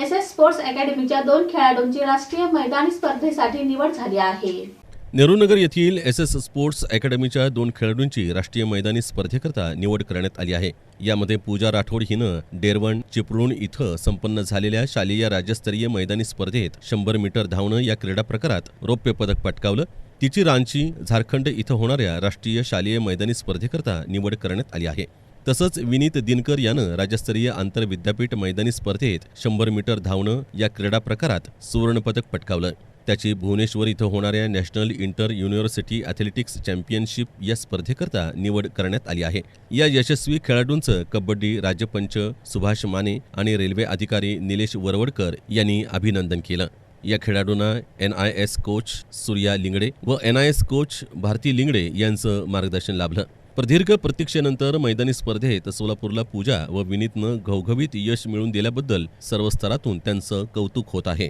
S S sports अकॅडमीच्या दोन खेळाडूंची राष्ट्रीय मैदानी स्पर्धेसाठी निवड झाली आहे. नेहरूनगर येथील एस एस स्पोर्ट्स अकॅडमीच्या दोन खेळाडूंची राष्ट्रीय मैदानी स्पर्धेकरता निवड करण्यात आली आहे. यामध्ये पूजा राठोड हिनं डेरवण चिपळूण इथं संपन्न झालेल्या शालेय राज्यस्तरीय मैदानी स्पर्धेत शंभर मीटर धावणं या क्रीडा प्रकारात रौप्य पदक पटकावलं. तिची रांची झारखंड इथं होणाऱ्या राष्ट्रीय शालेय मैदानी स्पर्धेकरता निवड करण्यात आली आहे. तसंच विनीत दिनकर यानं राज्यस्तरीय आंतरविद्यापीठ मैदानी स्पर्धेत शंभर मीटर धावणं या क्रीडा प्रकारात सुवर्णपदक पटकावलं. त्याची भुवनेश्वर इथं होणाऱ्या national inter university athletics championship या स्पर्धेकरता निवड करण्यात आली आहे. या यशस्वी खेळाडूंचं कबड्डी राज्यपंच सुभाष माने आणि रेल्वे अधिकारी निलेश वरवडकर यांनी अभिनंदन केलं. या खेळाडूंना N I S coach Surya Lingade व N I S coach Bharati Lingade यांचं मार्गदर्शन लाभलं. प्रदीर्घ प्रतीक्षेनंतर मैदानी स्पर्धेत सोलापूरला पूजा व विनीतनं घवघवीत यश मिळवून दिल्याबद्दल सर्व स्तरातून त्यांचं कौतुक होत आहे.